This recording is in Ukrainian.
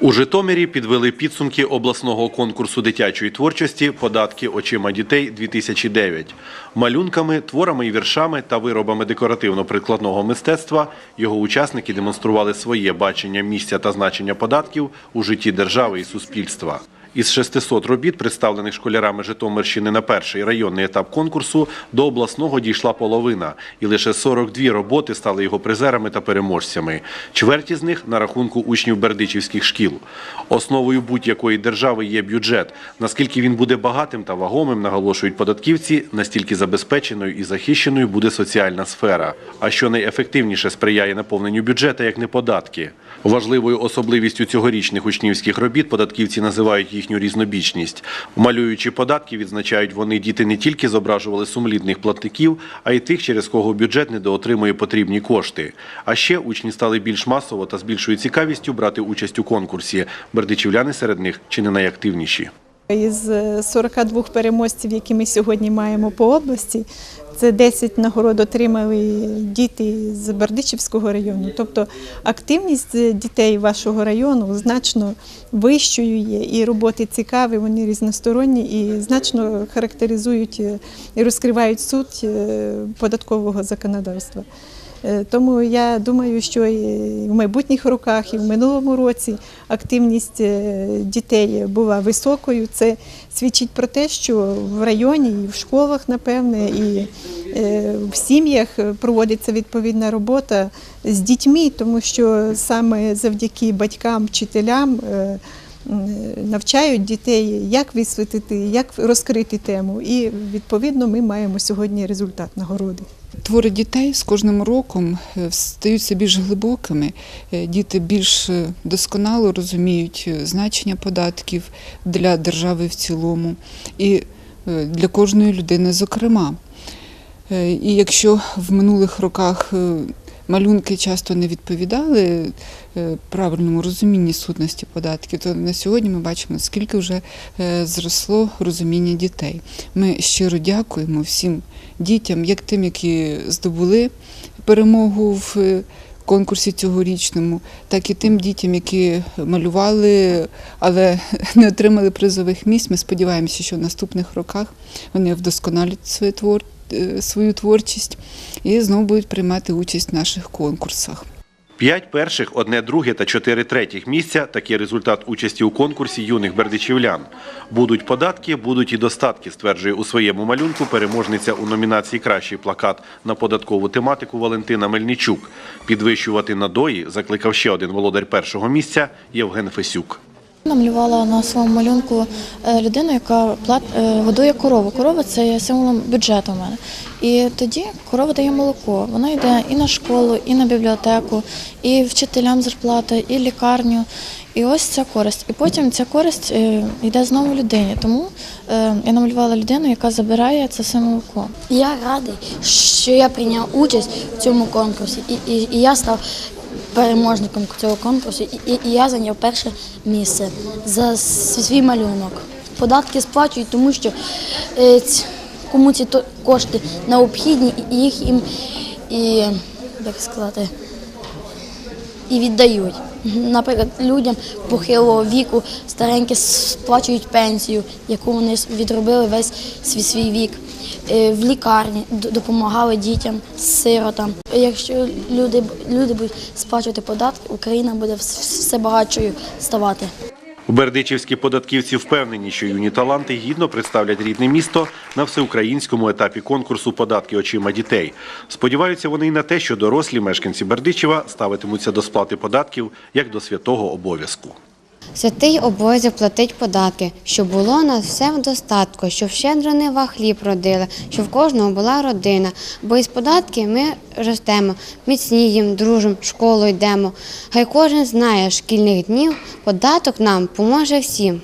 У Житомирі підвели підсумки обласного конкурсу дитячої творчості Податки очима дітей 2009 Малюнками, творами і віршами та виробами декоративно-прикладного мистецтва його учасники демонстрували своє бачення місця та значення податків у житті держави і суспільства. Із 600 робіт, представлених школярами Житомирщини на перший районний етап конкурсу, до обласного дійшла половина, і лише 42 роботи стали його призерами та переможцями. Чверть із них на рахунку учнів бердичівських шкіл. Основою будь-якої держави є бюджет. Наскільки він буде багатим та вагомим, наголошують податківці, настільки забезпеченою і захищеною буде соціальна сфера. А що найефективніше сприяє наповненню бюджета, як не податки. Важливою особливістю цьогорічних учнівських робіт податківці називають їхню різнобічність. Малюючи податки, відзначають вони діти не тільки зображували сумлідних платників, а й тих, через кого бюджет недоотримує потрібні кошти. А ще учні стали більш масово та з більшою цікавістю брати участь у конкурсі. Бердичівляни серед них чи не найактивніші. Із е, 42 переможців, які ми сьогодні маємо по області, це 10 нагород отримали діти з Бердичівського району. Тобто активність е, дітей вашого району значно вищою є, і роботи цікаві, вони різносторонні і значно характеризують е, і розкривають суть е, податкового законодавства. Е, Тому я думаю, що і в майбутніх роках, і в минулому році активність е, дітей була високою. Це свідчить про те, що в районі, і в школах, напевне, і е, в сім'ях проводиться відповідна робота з дітьми, тому що саме завдяки батькам, вчителям. Навчають дітей, як висвітлити, як розкрити тему, і відповідно ми маємо сьогодні результат нагороди. Твори дітей з кожним роком е, стаються більш глибокими. Е, Діти більш е, досконало розуміють значення податків для держави в цілому і для кожної людини, зокрема. І якщо в минулих роках малюнки часто не відповідали е, правильному розумінні сутності податків, то на сьогодні ми бачимо, скільки вже е, зросло розуміння дітей. Ми щиро дякуємо всім дітям, як тим, які здобули перемогу в е, конкурсі цьогорічному, так і тим дітям, які малювали, але не отримали призових місць. Ми сподіваємося, що в наступних роках вони вдосконалять свою, твор, е, свою творчість і знову будуть приймати участь в наших конкурсах. П'ять перших, одне друге та чотири третіх місця – такий результат участі у конкурсі юних бердичівлян. Будуть податки, будуть і достатки, стверджує у своєму малюнку переможниця у номінації Кращий плакат на податкову тематику Валентина Мельничук. Підвищувати надої закликав ще один володар першого місця Євген Фесюк. Намалювала на своєму малюнку е, людину, яка плат... е, годує корову. Корова це є символом бюджету в мене. І тоді корова дає молоко. Вона йде і на школу, і на бібліотеку, і вчителям зарплата, і лікарню. І ось ця користь. І потім ця користь е, йде знову людині. Тому я намалювала людину, яка забирає це все молоко. Я радий, що я прийняв участь в цьому конкурсі, і, і, і я став переможником цього конкурсу, і, я зайняв перше місце за свій малюнок. Податки сплачують, тому що е, кому ці кошти необхідні, і їх їм і як сказати. І віддають. Наприклад, людям похилого віку старенькі сплачують пенсію, яку вони відробили весь свій свій вік. Е, В лікарні допомагали дітям, сиротам. Якщо люди, люди будуть сплачувати податки, Україна буде все багатшою ставати. Бердичівські податківці впевнені, що юні таланти гідно представлять рідне місто на всеукраїнському етапі конкурсу «Податки очима дітей». Сподіваються вони й на те, що дорослі мешканці Бердичева ставитимуться до сплати податків як до святого обов'язку. Святий обов'язок платить податки, щоб було нас все в достатку, щоб щедро нива хліб родили, щоб в кожного була родина. Бо із податки ми ростемо, міцнієм, дружимо, в школу йдемо. Хай кожен знає шкільних днів, податок нам поможе всім.